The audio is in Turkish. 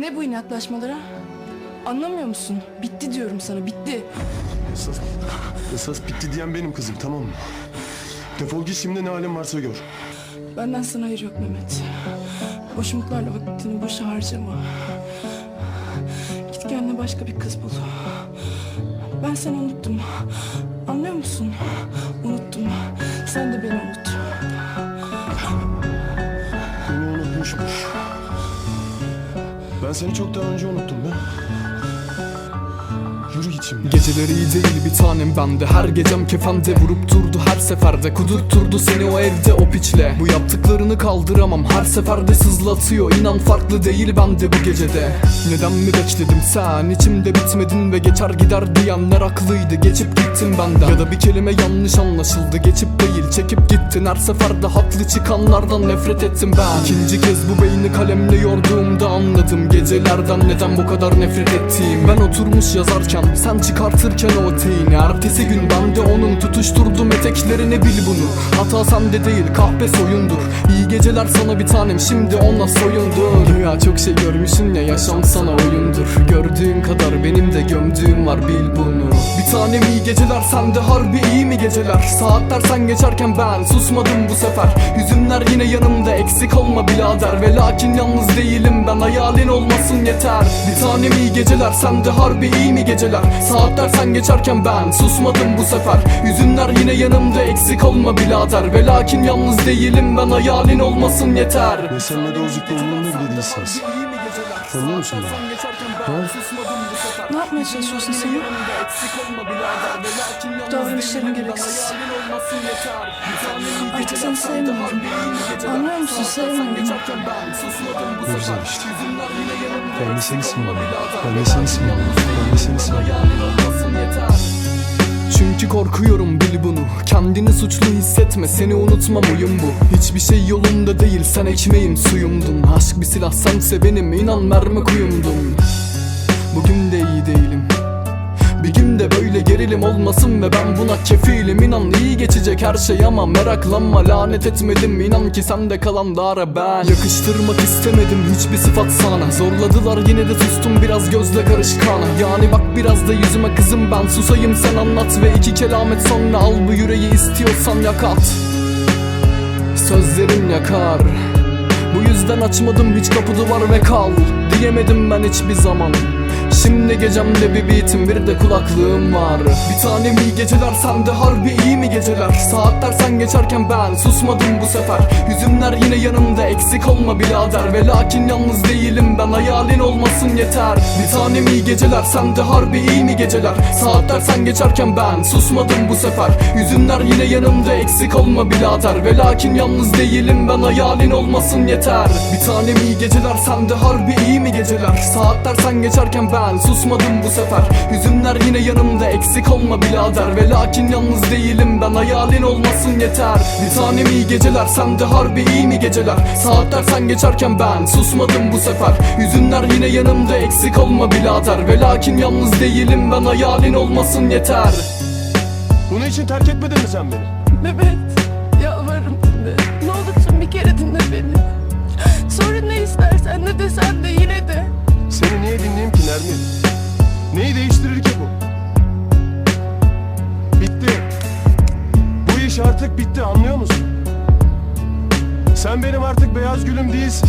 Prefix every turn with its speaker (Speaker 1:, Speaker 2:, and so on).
Speaker 1: Ne bu inatlaşmalara? Anlamıyor musun? Bitti diyorum sana, bitti.
Speaker 2: Esas, esas bitti diyen benim kızım tamam mı? Defol git şimdi ne halin varsa gör.
Speaker 1: Benden sana hayır yok Mehmet. Boş umutlarla vaktini boşa harcama. Git kendine başka bir kız bul. Ben seni unuttum. Anlıyor musun? Unuttum. Sen de beni unut.
Speaker 2: Ben seni çok daha önce unuttum be. Şimdi.
Speaker 3: Geceleri iyi değil bir tanem bende. Her gecem kefende vurup durdu her seferde. Kudurtturdu seni o evde o piçle. Bu yaptıklarını kaldıramam. Her seferde sızlatıyor. İnan farklı değil bende bu gecede. Neden mi bekledim? Sen içimde bitmedin ve geçer gider diyenler haklıydı. Geçip gittin benden. Ya da bir kelime yanlış anlaşıldı. Geçip değil çekip gittin. Her seferde haklı çıkanlardan nefret ettim ben. İkinci kez bu beyni kalemle yorduğumda anladım. Gecelerden neden bu kadar nefret ettiğim. Ben oturmuş yazarken sen çıkartırken o eteğini Ertesi gün ben de onun tutuşturdum eteklerini bil bunu. Hata sende değil kahpe soyundur İyi geceler sana bir tanem şimdi ona soyundur. Dünya çok şey görmüşsün ya yaşam sana oyundur. Gördüğün kadar benim de gömdüğüm var bil bunu. Bir tanem iyi geceler sende harbi iyi mi geceler? Saatler sen geçerken ben susmadım bu sefer. Yüzümler yine yanımda eksik olma birader. Ve lakin yalnız değilim ben hayalin olmasın yeter. Bir tanem iyi geceler sende harbi iyi mi geceler? Saatler sen geçerken ben susmadım bu sefer. Yüzünler yine yanımda eksik olma birader. Ve lakin yalnız değilim ben hayalin olmasın yeter.
Speaker 2: Ne sen ne de Ozuk'la umurumda bile Anlıyor musun beni? Ha?
Speaker 1: Ne yapmaya çalışıyorsun sen? Davranışların gereksiz. Artık seni sevmiyorum. Anlıyor musun? Sevmiyorum.
Speaker 2: Ne güzel işte. Ben de seni seviyorum. Ben de seni seviyorum. Ben de seni seviyorum.
Speaker 3: Çünkü korkuyorum bil bunu. Kendini suçlu hissetme seni unutmam oyun bu. Hiçbir şey yolunda değil sen ekmeğim suyumdun. Aşk bir silah sense benim inan mermi kuyumdun böyle gerilim olmasın ve ben buna kefilim. İnan iyi geçecek her şey ama meraklanma lanet etmedim. İnan ki sende kalan dara ben. Yakıştırmak istemedim hiçbir sıfat sana. Zorladılar yine de sustum biraz gözle karışkan Yani bak biraz da yüzüme kızım ben susayım sen anlat Ve iki kelamet sonra al bu yüreği istiyorsan yakat Sözlerim yakar. Bu yüzden açmadım hiç kapı duvar ve kal. Diyemedim ben hiçbir zaman Şimdi gecemde bir beatim bir de kulaklığım var. Bir tanem iyi geceler sende harbi iyi mi geceler? Saatler sen geçerken ben susmadım bu sefer. Yüzümler yine yanımda eksik olma birader. Ve lakin yalnız değilim ben hayalin olmasın yeter. Bir tanem iyi geceler sende harbi iyi mi geceler? Saatler sen geçerken ben susmadım bu sefer. Yüzümler yine yanımda eksik olma birader. Ve lakin yalnız değilim ben hayalin olmasın yeter. Bir tanem iyi geceler sende harbi iyi mi geceler? Saatler sen geçerken ben susmadım bu sefer. Yüzümler yine yanımda eksik olma birader. Ve lakin yalnız değilim ben hayalin olmasın yeter. Bir tanem iyi geceler sende harbi iyi mi geceler? Saatler sen geçerken ben susmadım bu sefer. Yüzünler yine yanımda eksik olma birader. Ve lakin yalnız değilim ben hayalin olmasın yeter.
Speaker 2: Bunun için terk etmedin mi sen beni?
Speaker 1: Mehmet, yalvarırım. Dinle. Ne olursun bir kere dinle
Speaker 2: Nermin? Neyi değiştirir ki bu? Bitti. Bu iş artık bitti anlıyor musun? Sen benim artık beyaz gülüm değilsin.